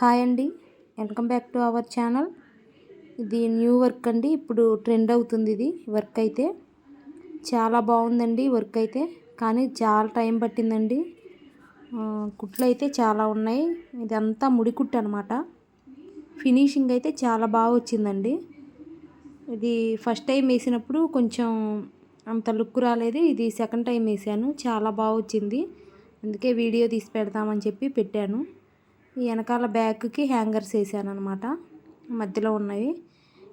Hi అండి. Welcome back to our channel. ఇది new work అండి. ఇప్పుడు ట్రెండ్ అవుతుంది ఇది వర్క్ అయితే. చాలా బాగుందండి వర్క్ అయితే. కానీ చాలా టైం పట్టిందండి. కుట్లు అయితే చాలా ఉన్నాయి. ఇదంతా ముడి కుట్టు అనమాట ఫినిషింగ్ అయితే చాలా బాగా వచ్చిందండి. ఇది ఫస్ట్ టైం వేసినప్పుడు కొంచెం అంత లుక్ రాలేదు. ఇది సెకండ్ టైం వేసాను. చాలా బాగా వచ్చింది. అందుకే వీడియో తీసి పెడతామని చెప్పి పెట్టాను. వెనకాల బ్యాగ్కి హ్యాంగర్స్ వేసాను అనమాట మధ్యలో ఉన్నవి.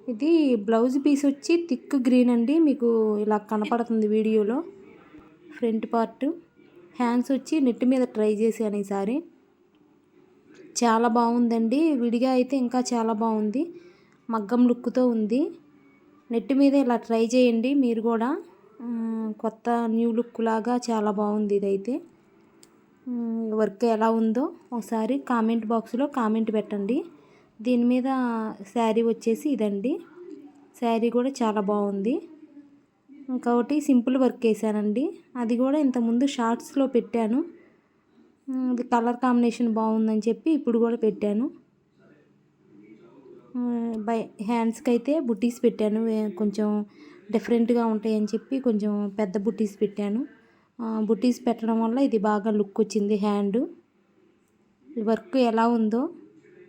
ఇది బ్లౌజ్ పీస్ వచ్చి థిక్ గ్రీన్ అండి. మీకు ఇలా కనపడుతుంది వీడియోలో. Front part. హ్యాండ్స్ వచ్చి నెట్ మీద ట్రై చేశాను ఈసారి. చాలా బాగుందండి. విడిగా అయితే ఇంకా చాలా బాగుంది. మగ్గం లుక్తో ఉంది. నెట్ మీద ఇలా ట్రై చేయండి మీరు కూడా. కొత్త న్యూ లుక్ లాగా చాలా బాగుంది ఇదైతే. వర్క్ ఎలా ఉందో ఒకసారి కామెంట్ బాక్స్లో కామెంట్ పెట్టండి. దీని మీద శారీ వచ్చేసి ఇదండి. శారీ కూడా చాలా బాగుంది. ఇంకొకటి సింపుల్ వర్క్ వేసానండి అది కూడా ఇంతకుముందు షార్ట్స్లో పెట్టాను. ఇది కలర్ కాంబినేషన్ బాగుందని చెప్పి ఇప్పుడు కూడా పెట్టాను. బై హ్యాండ్స్కి అయితే బుట్టీస్ పెట్టాను. కొంచెం డిఫరెంట్గా ఉంటాయని చెప్పి కొంచెం పెద్ద బుట్టీస్ పెట్టాను. బుటీస్ పెట్టడం వల్ల ఇది బాగా లుక్ వచ్చింది హ్యాండ్. వర్క్ ఎలా ఉందో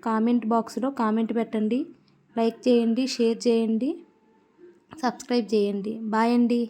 కామెంట్ బాక్స్లో కామెంట్ పెట్టండి. లైక్ చేయండి షేర్ చేయండి సబ్స్క్రైబ్ చేయండి. బాయ్ అండి.